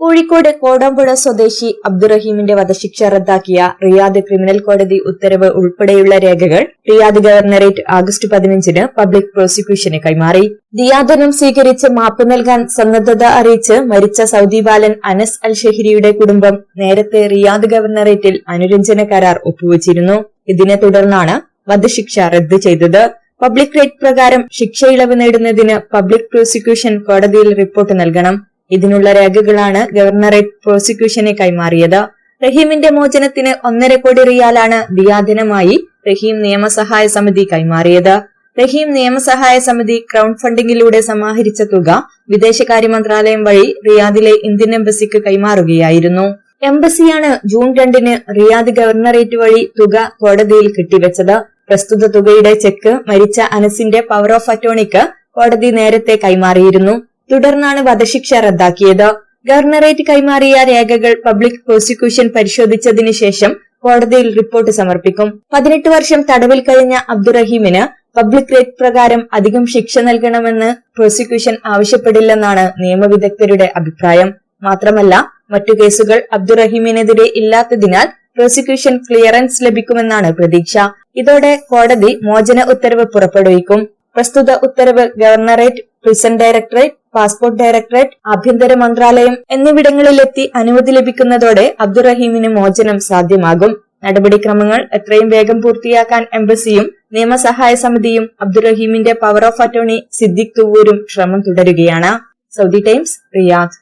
കോഴിക്കോട് കോടമ്പുഴ സ്വദേശി അബ്ദുറഹീമിന്റെ വധശിക്ഷ റദ്ദാക്കിയ റിയാദ് ക്രിമിനൽ കോടതി ഉത്തരവ് ഉൾപ്പെടെയുള്ള രേഖകൾ റിയാദ് ഗവർണറേറ്റ് ആഗസ്റ്റ് പതിനഞ്ചിന് പബ്ലിക് പ്രോസിക്യൂഷന് കൈമാറി. ദിയാദനം സ്വീകരിച്ച് മാപ്പ് നൽകാൻ സന്നദ്ധത അറിയിച്ച് മരിച്ച സൌദി ബാലൻ അനസ് അൽ ഷെഹിരിയുടെ കുടുംബം നേരത്തെ റിയാദ് ഗവർണറേറ്റിൽ അനുരഞ്ജന കരാർ ഒപ്പുവച്ചിരുന്നു. ഇതിനെ തുടർന്നാണ് വധശിക്ഷ റദ്ദ് ചെയ്തത്. പബ്ലിക് റേറ്റ് പ്രകാരം ശിക്ഷ ഇളവ് നേടുന്നതിന് പബ്ലിക് പ്രോസിക്യൂഷൻ കോടതിയിൽ റിപ്പോർട്ട് നൽകണം. ഇതിനുള്ള രേഖകളാണ് ഗവർണറേറ്റ് പ്രോസിക്യൂഷനെ കൈമാറിയത്. റഹീമിന്റെ മോചനത്തിന് ഒന്നര കോടി റിയാലാണ് ദിയാദിനമായി റഹീം നിയമസഹായ സമിതി കൈമാറിയത്. റഹീം നിയമസഹായ സമിതി ക്രൗഡ് ഫണ്ടിങ്ങിലൂടെ സമാഹരിച്ച തുക വിദേശകാര്യ മന്ത്രാലയം വഴി റിയാദിലെ ഇന്ത്യൻ എംബസിക്ക് കൈമാറുകയായിരുന്നു. എംബസിയാണ് ജൂൺ രണ്ടിന് റിയാദ് ഗവർണറേറ്റ് വഴി തുക കോടതിയിൽ കെട്ടിവെച്ചത്. പ്രസ്തുത തുകയുടെ ചെക്ക് മരിച്ച അനസിന്റെ പവർ ഓഫ് അറ്റോണിക്ക് കോടതി നേരത്തെ കൈമാറിയിരുന്നു. തുടർന്നാണ് വധശിക്ഷ റദ്ദാക്കിയത്. ഗവർണറേറ്റ് കൈമാറിയ രേഖകൾ പബ്ലിക് പ്രോസിക്യൂഷൻ പരിശോധിച്ചതിനു ശേഷം കോടതിയിൽ റിപ്പോർട്ട് സമർപ്പിക്കും. പതിനെട്ട് വർഷം തടവിൽ കഴിഞ്ഞ അബ്ദുറഹീമിന് പബ്ലിക് റേറ്റ് പ്രകാരം അധികം ശിക്ഷ നൽകണമെന്ന് പ്രോസിക്യൂഷൻ ആവശ്യപ്പെടില്ലെന്നാണ് നിയമവിദഗ്ധരുടെ അഭിപ്രായം. മാത്രമല്ല മറ്റു കേസുകൾ അബ്ദുറഹീമിനെതിരെ ഇല്ലാത്തതിനാൽ പ്രോസിക്യൂഷൻ ക്ലിയറൻസ് ലഭിക്കുമെന്നാണ് പ്രതീക്ഷ. ഇതോടെ കോടതി മോചന ഉത്തരവ് പുറപ്പെടുവിക്കും. പ്രസ്തുത ഉത്തരവ് governorate prison directorate passport directorate ആഭ്യന്തര മന്ത്രാലയം എന്നിവിടങ്ങളിലെത്തി അനുമതി ലഭിക്കുന്നതോടെ അബ്ദുറഹീമിന് മോചനം സാധ്യമാകും. നടപടിക്രമങ്ങൾ എത്രയും വേഗം പൂർത്തിയാക്കാൻ എംബസിയും നിയമസഹായ സമിതിയും അബ്ദുറഹീമിന്റെ പവർ ഓഫ് അറ്റോർണി സിദ്ദിഖ് തുവൂരും ശ്രമം തുടരുകയാണ്. Saudi Times Riyadh.